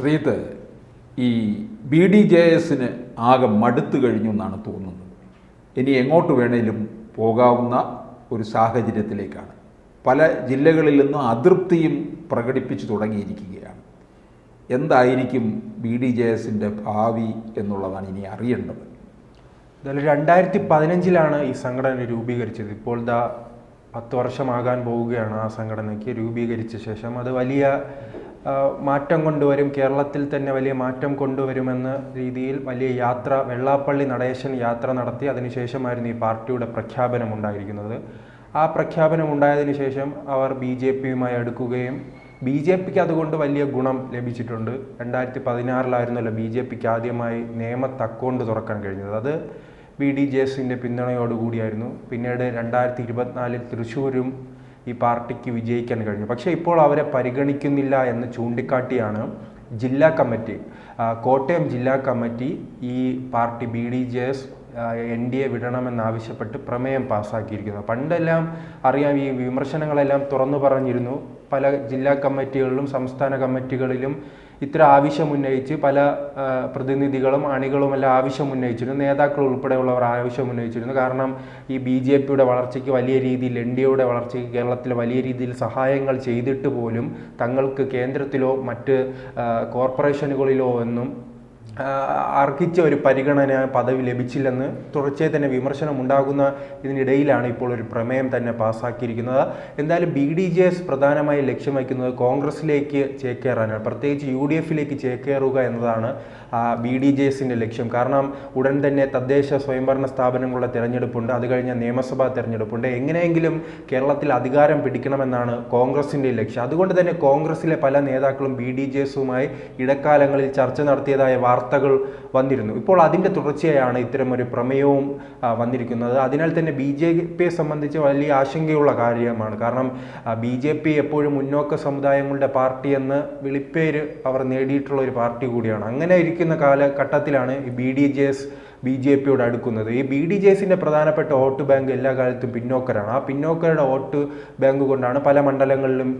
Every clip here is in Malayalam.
ശ്രീത്ത് ഈ ബി ഡി ജെ എസിന് ആകെ മടുത്തു കഴിഞ്ഞു എന്നാണ് തോന്നുന്നത്. ഇനി എങ്ങോട്ട് വേണേലും പോകാവുന്ന ഒരു സാഹചര്യത്തിലേക്കാണ്. പല ജില്ലകളിൽ നിന്നും അതൃപ്തിയും പ്രകടിപ്പിച്ചു തുടങ്ങിയിരിക്കുകയാണ്. എന്തായിരിക്കും ബി ഡി ജെ എസിന്റെ ഭാവി എന്നുള്ളതാണ് ഇനി അറിയേണ്ടത്. എന്തായാലും രണ്ടായിരത്തി പതിനഞ്ചിലാണ് ഈ സംഘടന രൂപീകരിച്ചത്. ഇപ്പോൾ ദാ പത്ത് വർഷമാകാൻ പോവുകയാണ് ആ സംഘടനയ്ക്ക് രൂപീകരിച്ച ശേഷം. അത് വലിയ മാറ്റം കൊണ്ടുവരും. കേരളത്തിൽ തന്നെ വലിയ മാറ്റം കൊണ്ടുവരുമെന്ന രീതിയിൽ വലിയ യാത്ര വെള്ളാപ്പള്ളി നടേശൻ യാത്ര നടത്തി അതിനുശേഷമായിരുന്നു ഈ പാർട്ടിയുടെ പ്രഖ്യാപനം ഉണ്ടായിരിക്കുന്നത് ആ പ്രഖ്യാപനം ഉണ്ടായതിനു ശേഷം അവർ ബി ജെ പിയുമായി അടുക്കുകയും ബി ജെ പിക്ക് അതുകൊണ്ട് വലിയ ഗുണം ലഭിച്ചിട്ടുണ്ട്. രണ്ടായിരത്തി പതിനാറിലായിരുന്നല്ലോ ബി ജെ പിക്ക് ആദ്യമായി നിയമത്ത് അക്കൗണ്ട് തുറക്കാൻ കഴിഞ്ഞത്. അത് ബി ഡി ജെ എസിന്റെ പിന്തുണയോടുകൂടിയായിരുന്നു. പിന്നീട് രണ്ടായിരത്തി ഇരുപത്തിനാലിൽ തൃശ്ശൂരും ഈ പാർട്ടിക്ക് വിജയിക്കാൻ കഴിഞ്ഞു. പക്ഷേ ഇപ്പോൾ അവരെ പരിഗണിക്കുന്നില്ല എന്ന് ചൂണ്ടിക്കാട്ടിയാണ് ജില്ലാ കമ്മിറ്റി. കോട്ടയം ജില്ലാ കമ്മിറ്റി ഈ party B D J S N D A വിടണമെന്നാവശ്യപ്പെട്ട് പ്രമേയം പാസ്സാക്കിയിരിക്കുന്നത് പണ്ടെല്ലാം അറിയാം ഈ വിമർശനങ്ങളെല്ലാം തുറന്നു പറഞ്ഞിരുന്നു. പല ജില്ലാ കമ്മിറ്റികളിലും സംസ്ഥാന കമ്മിറ്റികളിലും ഇത്ര ആവശ്യമുന്നയിച്ച് പല പ്രതിനിധികളും അണികളും എല്ലാം ആവശ്യം ഉന്നയിച്ചിരുന്നു. നേതാക്കൾ ഉൾപ്പെടെയുള്ളവർ ആവശ്യം ഉന്നയിച്ചിരുന്നു. കാരണം ഈ ബി ജെ പിയുടെ വളർച്ചയ്ക്ക് വലിയ രീതിയിൽ എൻ ഡി എയുടെ വളർച്ചയ്ക്ക് കേരളത്തിൽ വലിയ രീതിയിൽ സഹായങ്ങൾ ചെയ്തിട്ട് പോലും തങ്ങൾക്ക് കേന്ദ്രത്തിലോ മറ്റ് കോർപ്പറേഷനുകളിലോ ഒന്നും അർഹിച്ച ഒരു പരിഗണന പദവി ലഭിച്ചില്ലെന്ന് തുടർച്ചയെ തന്നെ വിമർശനം ഉണ്ടാകുന്ന ഇതിനിടയിലാണ് ഇപ്പോൾ ഒരു പ്രമേയം തന്നെ പാസ്സാക്കിയിരിക്കുന്നത് എന്തായാലും ബി ഡി ജെ എസ് പ്രധാനമായും ലക്ഷ്യം വയ്ക്കുന്നത് കോൺഗ്രസിലേക്ക് ചേക്കേറാനാണ്. പ്രത്യേകിച്ച് യു ഡി എഫിലേക്ക് ചേക്കേറുക എന്നതാണ് ബി ഡി ജെ എസിന്റെ ലക്ഷ്യം. കാരണം ഉടൻ തന്നെ തദ്ദേശ സ്വയംഭരണ സ്ഥാപനങ്ങളുടെ തിരഞ്ഞെടുപ്പുണ്ട് അത് കഴിഞ്ഞ നിയമസഭാ തിരഞ്ഞെടുപ്പുണ്ട്. എങ്ങനെയെങ്കിലും കേരളത്തിൽ അധികാരം പിടിക്കണമെന്നാണ് കോൺഗ്രസിന്റെ ലക്ഷ്യം. അതുകൊണ്ട് തന്നെ കോൺഗ്രസിലെ പല നേതാക്കളും ബി ഡി ജെ എസുമായി ഇടക്കാലങ്ങളിൽ ചർച്ച നടത്തിയതായ വാർത്തകൾ വന്നിരുന്നു. ഇപ്പോൾ അതിന്റെ തുടർച്ചയാണ് ഇത്തരമൊരു പ്രമേയവും വന്നിരിക്കുന്നത്. അതിനാൽ തന്നെ ബി ജെ പിയെ സംബന്ധിച്ച് വലിയ ആശങ്കയുള്ള കാര്യമാണ്. കാരണം ബി ജെ പി എപ്പോഴും മുന്നോക്ക സമുദായങ്ങളുടെ പാർട്ടി എന്ന് വിളിപ്പേര് അവർ നേടിയിട്ടുള്ള ഒരു പാർട്ടി കൂടിയാണ്. അങ്ങനെ ഇരിക്കുന്ന കാലഘട്ടത്തിലാണ് B D J S B J പിയോട് അടുക്കുന്നത്. ഈ ബി ഡി ജെ എസിന്റെ പ്രധാനപ്പെട്ട വോട്ട് ബാങ്ക് എല്ലാ കാലത്തും പിന്നോക്കരാണ്. ആ പിന്നോക്കരുടെ വോട്ട് ബാങ്ക് കൊണ്ടാണ് പല മണ്ഡലങ്ങളിലും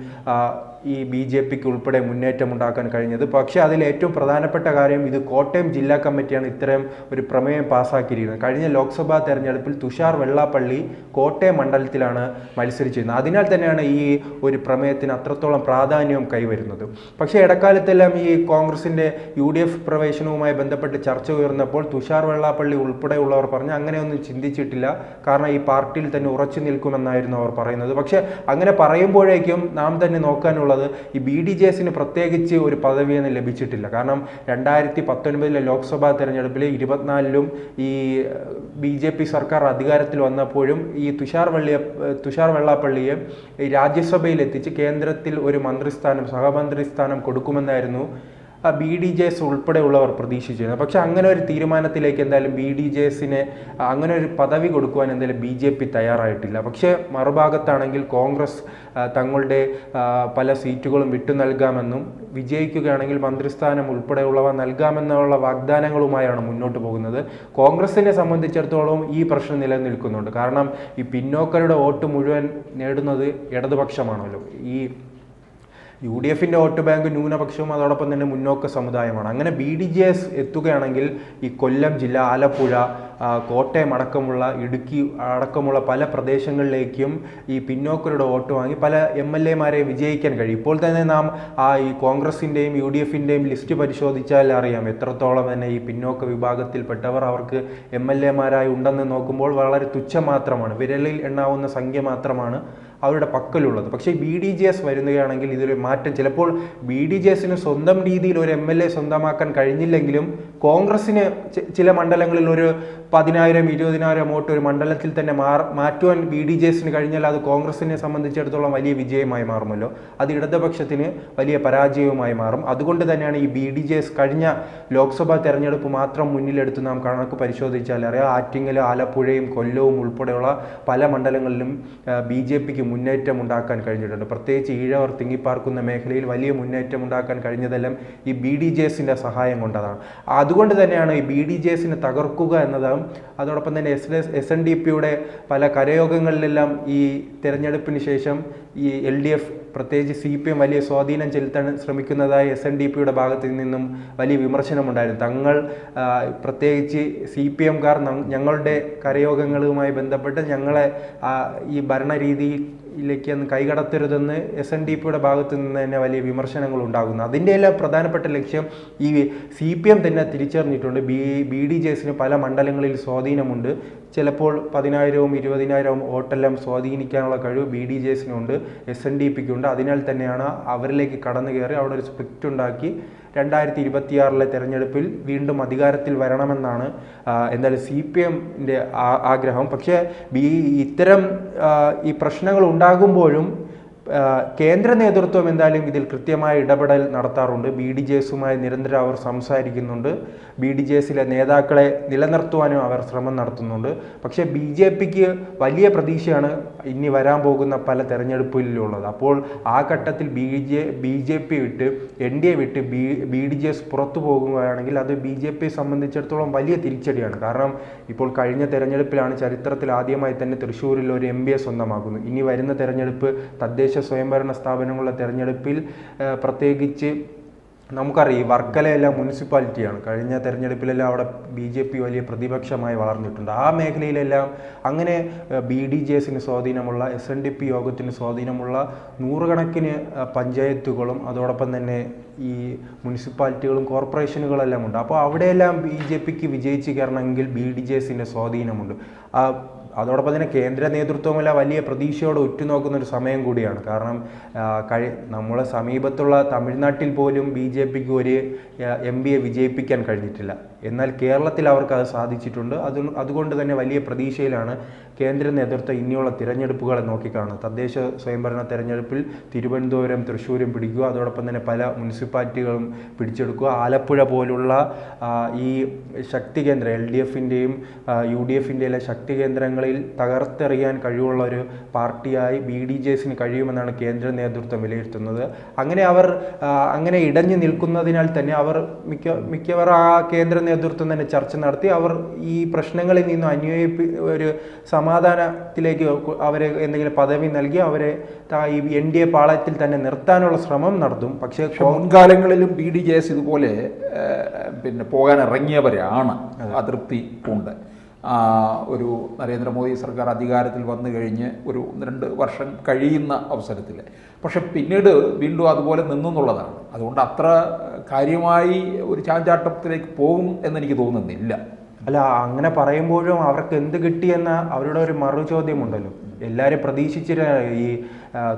ഈ ബി ജെ പിക്ക് ഉൾപ്പെടെ മുന്നേറ്റം ഉണ്ടാക്കാൻ കഴിഞ്ഞത്. പക്ഷേ അതിൽ ഏറ്റവും പ്രധാനപ്പെട്ട കാര്യം ഇത് കോട്ടയം ജില്ലാ കമ്മിറ്റിയാണ് ഇത്തരം ഒരു പ്രമേയം പാസ്സാക്കിയിരിക്കുന്നത് കഴിഞ്ഞ ലോക്സഭാ തെരഞ്ഞെടുപ്പിൽ തുഷാർ വെള്ളാപ്പള്ളി കോട്ടയം മണ്ഡലത്തിലാണ് മത്സരിച്ചിരുന്നത്. അതിനാൽ തന്നെയാണ് ഈ ഒരു പ്രമേയത്തിന് അത്രത്തോളം പ്രാധാന്യവും കൈവരുന്നത്. പക്ഷേ ഇടക്കാലത്തെല്ലാം ഈ കോൺഗ്രസിന്റെ യു ഡി എഫ് പ്രവേശനവുമായി ബന്ധപ്പെട്ട് ചർച്ച ഉയർന്നപ്പോൾ തുഷാർ വെള്ളാപ്പള്ളി ഉൾപ്പെടെയുള്ളവർ പറഞ്ഞു അങ്ങനെയൊന്നും ചിന്തിച്ചിട്ടില്ല. കാരണം ഈ പാർട്ടിയിൽ തന്നെ ഉറച്ചു നിൽക്കുമെന്നായിരുന്നു അവർ പറയുന്നത്. പക്ഷേ അങ്ങനെ പറയുമ്പോഴേക്കും നാം തന്നെ നോക്കാനുള്ളത് ഈ ബി ഡി ജെ എസിന് പ്രത്യേകിച്ച് ഒരു പദവിയൊന്നും ലഭിച്ചിട്ടില്ല. കാരണം രണ്ടായിരത്തി പത്തൊൻപതിലെ ലോക്സഭാ തെരഞ്ഞെടുപ്പിൽ ഇരുപത്തിനാലിലും ഈ ബി ജെ പി സർക്കാർ അധികാരത്തിൽ വന്നപ്പോഴും ഈ തുഷാർ വെള്ളിയ തുഷാർ വെള്ളാപ്പള്ളിയെ രാജ്യസഭയിൽ എത്തിച്ച് കേന്ദ്രത്തിൽ ഒരു മന്ത്രിസ്ഥാനം സഹമന്ത്രി സ്ഥാനം കൊടുക്കുമെന്നായിരുന്നു ബി ഡി ജെ എസ് ഉൾപ്പെടെയുള്ളവർ പ്രതീക്ഷിച്ചിരുന്നു. പക്ഷെ അങ്ങനെ ഒരു തീരുമാനത്തിലേക്ക് എന്തായാലും ബി ഡി ജെ എസിന് അങ്ങനെ ഒരു പദവി കൊടുക്കുവാൻ എന്തായാലും ബി ജെ പി തയ്യാറായിട്ടില്ല. പക്ഷേ മറുഭാഗത്താണെങ്കിൽ കോൺഗ്രസ് തങ്ങളുടെ പല സീറ്റുകളും വിട്ടു നൽകാമെന്നും വിജയിക്കുകയാണെങ്കിൽ മന്ത്രിസ്ഥാനം ഉൾപ്പെടെയുള്ളവ നൽകാമെന്നുള്ള വാഗ്ദാനങ്ങളുമായാണ് മുന്നോട്ട് പോകുന്നത്. കോൺഗ്രസിനെ സംബന്ധിച്ചിടത്തോളം ഈ പ്രശ്നം നിലനിൽക്കുന്നുണ്ട്. കാരണം ഈ പിന്നോക്കരുടെ വോട്ട് മുഴുവൻ നേടുന്നത് ഇടതുപക്ഷമാണല്ലോ. ഈ യു ഡി എഫിന്റെ വോട്ട് ബാങ്ക് ന്യൂനപക്ഷവും അതോടൊപ്പം തന്നെ മുന്നോക്ക സമുദായമാണ്. അങ്ങനെ ബി ഡി ജെ എസ് എത്തുകയാണെങ്കിൽ ഈ കൊല്ലം ജില്ല ആലപ്പുഴ കോട്ടയം അടക്കമുള്ള ഇടുക്കി അടക്കമുള്ള പല പ്രദേശങ്ങളിലേക്കും ഈ പിന്നോക്കരുടെ വോട്ട് വാങ്ങി പല എം എൽ എമാരെ വിജയിക്കാൻ കഴിയും. ഇപ്പോൾ തന്നെ നാം ആ ഈ കോൺഗ്രസിന്റെയും യു ഡി എഫിന്റെയും ലിസ്റ്റ് പരിശോധിച്ചാൽ അറിയാം എത്രത്തോളം തന്നെ ഈ പിന്നോക്ക വിഭാഗത്തിൽപ്പെട്ടവർ അവർക്ക് എം എൽ എമാരായി ഉണ്ടെന്ന് നോക്കുമ്പോൾ വളരെ തുച്ഛം മാത്രമാണ് വിരലിൽ എണ്ണാവുന്ന സംഖ്യ മാത്രമാണ് അവരുടെ പക്കലുള്ളത്. പക്ഷേ ബി ഡി ജെ എസ് വരുന്നതാണെങ്കിൽ ഇതൊരു മാറ്റം. ചിലപ്പോൾ ബി ഡി ജെ എസിന് സ്വന്തം രീതിയിൽ ഒരു എം എൽ എ സ്വന്തമാക്കാൻ കഴിഞ്ഞില്ലെങ്കിലും കോൺഗ്രസിന് ചില മണ്ഡലങ്ങളിൽ ഒരു പതിനായിരം ഇരുപതിനായിരം വോട്ട് ഒരു മണ്ഡലത്തിൽ തന്നെ മാറ്റുവാൻ ബി ഡി ജെ എസിന് കഴിഞ്ഞാൽ അത് കോൺഗ്രസിനെ സംബന്ധിച്ചിടത്തോളം വലിയ വിജയമായി മാറുമല്ലോ. അത് ഇടതുപക്ഷത്തിന് വലിയ പരാജയവുമായി മാറും. അതുകൊണ്ട് തന്നെയാണ് ഈ ബി ഡി ജെ എസ് കഴിഞ്ഞ ലോക്സഭാ തെരഞ്ഞെടുപ്പ് മാത്രം മുന്നിലെടുത്ത് നാം കണക്ക് പരിശോധിച്ചാൽ അറിയാം. ആറ്റിങ്ങൽ ആലപ്പുഴയും കൊല്ലവും ഉൾപ്പെടെയുള്ള പല മണ്ഡലങ്ങളിലും ബി ജെ പിക്ക് മുന്നേറ്റം ഉണ്ടാക്കാൻ കഴിഞ്ഞിട്ടുണ്ട്. പ്രത്യേകിച്ച് ഈഴവർ തിങ്ങിപ്പാർക്കുന്ന മേഖലയിൽ വലിയ മുന്നേറ്റം ഉണ്ടാക്കാൻ കഴിഞ്ഞതെല്ലാം ഈ ബി ഡി ജെ എസിന്റെ സഹായം കൊണ്ടതാണ്. അതുകൊണ്ട് തന്നെയാണ് ഈ ബി ഡി ജെ എസിനെ തകർക്കുക എന്നതും. അതോടൊപ്പം തന്നെ എസ് എസ് എൻ ഡി പിയുടെ പല കരയോഗങ്ങളിലെല്ലാം ഈ തിരഞ്ഞെടുപ്പിന് ശേഷം ഈ എൽ ഡി എഫ് പ്രത്യേകിച്ച് സി പി എം വലിയ സ്വാധീനം ചെലുത്താൻ ശ്രമിക്കുന്നതായി എസ് എൻ ഡി പിയുടെ ഭാഗത്തു നിന്നും വലിയ വിമർശനമുണ്ടായിരുന്നു. തങ്ങൾ പ്രത്യേകിച്ച് സി പി എംകാർ ഞങ്ങളുടെ കരയോഗങ്ങളുമായി ബന്ധപ്പെട്ട് ഞങ്ങളെ ഈ ഭരണരീതിയിലേക്ക് ഒന്ന് കൈകടത്തരുതെന്ന് എസ് എൻ ഡി പിയുടെ ഭാഗത്തു നിന്ന് തന്നെ വലിയ വിമർശനങ്ങൾ ഉണ്ടാകുന്നു. അതിന്റെ എല്ലാം പ്രധാനപ്പെട്ട ലക്ഷ്യം ഈ സി പി എം തന്നെ തിരിച്ചറിഞ്ഞിട്ടുണ്ട്. ബി ബി ഡി ജെ എസിന് പല മണ്ഡലങ്ങളിൽ സ്വാധീനമുണ്ട്. ചിലപ്പോൾ പതിനായിരവും ഇരുപതിനായിരവും വോട്ടെല്ലാം സ്വാധീനിക്കാനുള്ള കഴിവ് ബി ഡി ജെ എസിനുണ്ട് എസ് എൻ ഡി പിക്കുണ്ട്. അതിനാൽ തന്നെയാണ് അവരിലേക്ക് കടന്നു കയറി അവിടെ ഒരു സ്പ്ലിറ്റ് ഉണ്ടാക്കി രണ്ടായിരത്തി ഇരുപത്തിയാറിലെ തെരഞ്ഞെടുപ്പിൽ വീണ്ടും അധികാരത്തിൽ വരണമെന്നാണ് എന്തായാലും സി പി എമ്മിന്റെ ആഗ്രഹം. പക്ഷേ ബി ഇത്തരം ഈ പ്രശ്നങ്ങൾ ഉണ്ടാകുമ്പോഴും കേന്ദ്ര നേതൃത്വം എന്തായാലും ഇതിൽ കൃത്യമായ ഇടപെടൽ നടത്താറുണ്ട്. ബി ഡി ജെ എസുമായി നിരന്തരം അവർ സംസാരിക്കുന്നുണ്ട്. ബി ഡി ജെ എസിലെ നേതാക്കളെ നിലനിർത്തുവാനും അവർ ശ്രമം നടത്തുന്നുണ്ട്. പക്ഷേ ബി ജെ പിക്ക് വലിയ പ്രതീക്ഷയാണ് ഇനി വരാൻ പോകുന്ന പല തെരഞ്ഞെടുപ്പിലുള്ളത്. അപ്പോൾ ആ ഘട്ടത്തിൽ B J B J P വിട്ട് എൻ ഡി എ വിട്ട് B B D J S പുറത്തു പോകുകയാണെങ്കിൽ അത് ബി ജെ പിയെ സംബന്ധിച്ചിടത്തോളം വലിയ തിരിച്ചടിയാണ്. കാരണം ഇപ്പോൾ കഴിഞ്ഞ തെരഞ്ഞെടുപ്പിലാണ് ചരിത്രത്തിൽ ആദ്യമായി തന്നെ തൃശ്ശൂരിൽ ഒരു എം ബി എ സ്വന്തമാക്കുന്നത്. ഇനി വരുന്ന തെരഞ്ഞെടുപ്പ് തദ്ദേശ സ്വയംഭരണ സ്ഥാപനങ്ങളുടെ തെരഞ്ഞെടുപ്പിൽ പ്രത്യേകിച്ച് നമുക്കറിയാം ഈ വർക്കലയെല്ലാം മുനിസിപ്പാലിറ്റിയാണ്. കഴിഞ്ഞ തെരഞ്ഞെടുപ്പിലെല്ലാം അവിടെ ബി ജെ പി വലിയ പ്രതിപക്ഷമായി വളർന്നിട്ടുണ്ട്. ആ മേഖലയിലെല്ലാം അങ്ങനെ ബി ഡി ജെ എസിന് സ്വാധീനമുള്ള എസ് എൻ ഡി പി യോഗത്തിന് സ്വാധീനമുള്ള നൂറുകണക്കിന് പഞ്ചായത്തുകളും അതോടൊപ്പം തന്നെ ഈ മുനിസിപ്പാലിറ്റികളും കോർപ്പറേഷനുകളെല്ലാം ഉണ്ട്. അപ്പോൾ അവിടെയെല്ലാം ബി ജെ പിക്ക് വിജയിച്ച് കയറണമെങ്കിൽ ബി ഡി ജെ എസിന്റെ സ്വാധീനമുണ്ട്. അതോടൊപ്പം തന്നെ കേന്ദ്ര നേതൃത്വമല്ല വലിയ പ്രതീക്ഷയോടെ ഉറ്റുനോക്കുന്ന ഒരു സമയം കൂടിയാണ്. കാരണം കഴി നമ്മളെ സമീപത്തുള്ള തമിഴ്നാട്ടിൽ പോലും ബി ജെ പിക്ക് ഒരു എം പിയെ വിജയിപ്പിക്കാൻ കഴിഞ്ഞിട്ടില്ല. എന്നാൽ കേരളത്തിൽ അവർക്ക് അത് സാധിച്ചിട്ടുണ്ട്. അത് അതുകൊണ്ട് തന്നെ വലിയ പ്രതീക്ഷയിലാണ് കേന്ദ്ര നേതൃത്വം ഇനിയുള്ള തിരഞ്ഞെടുപ്പുകളെ നോക്കിക്കാണുന്നത്. തദ്ദേശ സ്വയംഭരണ തെരഞ്ഞെടുപ്പിൽ തിരുവനന്തപുരം തൃശ്ശൂരും പിടിക്കുക അതോടൊപ്പം തന്നെ പല മുനിസിപ്പാലിറ്റികളും പിടിച്ചെടുക്കുക. ആലപ്പുഴ പോലുള്ള ഈ ശക്തി കേന്ദ്രം എൽ ഡി എഫിന്റെയും യു ഡി എഫിന്റെയും ശക്തി കേന്ദ്രങ്ങളിൽ തകർത്തെറിയാൻ കഴിവുള്ള ഒരു പാർട്ടിയായി ബി ഡി ജെ എസിന് കഴിയുമെന്നാണ് കേന്ദ്ര നേതൃത്വം വിലയിരുത്തുന്നത്. അങ്ങനെ അവർ അങ്ങനെ ഇടഞ്ഞു നിൽക്കുന്നതിനാൽ തന്നെ അവർ മിക്ക മിക്കവാറും ആ കേന്ദ്ര നേതൃത്വം തന്നെ ചർച്ച നടത്തി അവർ ഈ പ്രശ്നങ്ങളിൽ നിന്നും അന്വയിപ്പി ഒരു സമാധാനത്തിലേക്ക് അവരെ എന്തെങ്കിലും പദവി നൽകി അവരെ ഈ എൻ ഡി എ പാളയത്തിൽ തന്നെ നിർത്താനുള്ള ശ്രമം നടത്തും. പക്ഷേ മുൻകാലങ്ങളിലും ബി ഡി ജെ എസ് ഇതുപോലെ പിന്നെ പോകാൻ ഇറങ്ങിയവരാണ് അതൃപ്തി ഉണ്ട് ഒരു നരേന്ദ്രമോദി സർക്കാർ അധികാരത്തിൽ വന്നു കഴിഞ്ഞ് ഒരു രണ്ട് വർഷം കഴിയുന്ന അവസരത്തിൽ പക്ഷെ പിന്നീട് വീണ്ടും അതുപോലെ നിന്നെന്നുള്ളതാണ് അതുകൊണ്ട് അത്ര കാര്യമായി ഒരു ചാഞ്ചാട്ടത്തിലേക്ക് പോകും എന്നെനിക്ക് തോന്നുന്നില്ല. അല്ല അങ്ങനെ പറയുമ്പോഴും അവർക്ക് എന്ത് കിട്ടിയെന്ന അവരുടെ ഒരു മറു ചോദ്യമുണ്ടല്ലോ എല്ലാവരും പ്രതീക്ഷിച്ചിരുന്ന ഈ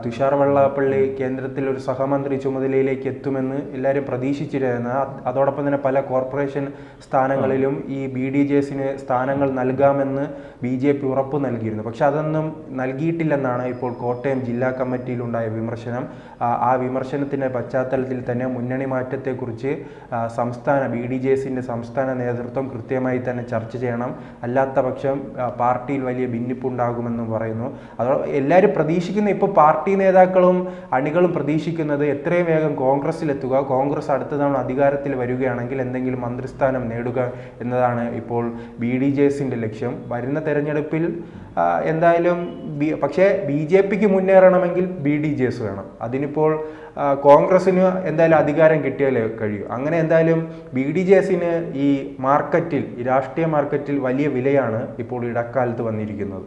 തുഷാർ വെള്ളാപ്പള്ളി കേന്ദ്രത്തിൽ ഒരു സഹമന്ത്രി ചുമതലയിലേക്ക് എത്തുമെന്ന് എല്ലാവരും പ്രതീക്ഷിച്ചിരുന്ന അതോടൊപ്പം തന്നെ പല കോർപ്പറേഷൻ സ്ഥാനങ്ങളിലും ഈ ബി ഡി ജെ എസിന് സ്ഥാനങ്ങൾ നൽകാമെന്ന് ബി ജെ പി ഉറപ്പ് നൽകിയിരുന്നു. പക്ഷെ അതൊന്നും നൽകിയിട്ടില്ലെന്നാണ് ഇപ്പോൾ കോട്ടയം ജില്ലാ കമ്മിറ്റിയിലുണ്ടായ വിമർശനം. ആ വിമർശനത്തിന്റെ പശ്ചാത്തലത്തിൽ തന്നെ മുന്നണി മാറ്റത്തെക്കുറിച്ച് സംസ്ഥാന ബി ഡി ജെ എസിന്റെ സംസ്ഥാന നേതൃത്വം കൃത്യമായി തന്നെ ചർച്ച ചെയ്യണം. അല്ലാത്ത പക്ഷം പാർട്ടിയിൽ വലിയ ഭിന്നിപ്പുണ്ടാകുമെന്നും പറയുന്നു. അതോ എല്ലാവരും പ്രതീക്ഷിക്കുന്ന ഇപ്പോൾ പാർട്ടി നേതാക്കളും അണികളും പ്രതീക്ഷിക്കുന്നത് എത്രയും വേഗം കോൺഗ്രസ്സിലെത്തുക കോൺഗ്രസ് അടുത്ത തവണ അധികാരത്തിൽ വരികയാണെങ്കിൽ എന്തെങ്കിലും മന്ത്രിസ്ഥാനം നേടുക എന്നതാണ് ഇപ്പോൾ ബി ഡി ജെ എസിന്റെ ലക്ഷ്യം. വരുന്ന തെരഞ്ഞെടുപ്പിൽ എന്തായാലും ബി പക്ഷേ ബി ജെ പിക്ക് മുന്നേറണമെങ്കിൽ ബി ഡി ജെ എസ് വേണം. അതിനിപ്പോൾ കോൺഗ്രസ്സിന് എന്തായാലും അധികാരം കിട്ടിയാലേ കഴിയൂ. അങ്ങനെ എന്തായാലും ബി ഡി ജെ എസിന് ഈ മാർക്കറ്റിൽ ഈ രാഷ്ട്രീയ മാർക്കറ്റിൽ വലിയ വിലയാണ് ഇപ്പോൾ ഇടക്കാലത്ത് വന്നിരിക്കുന്നത്.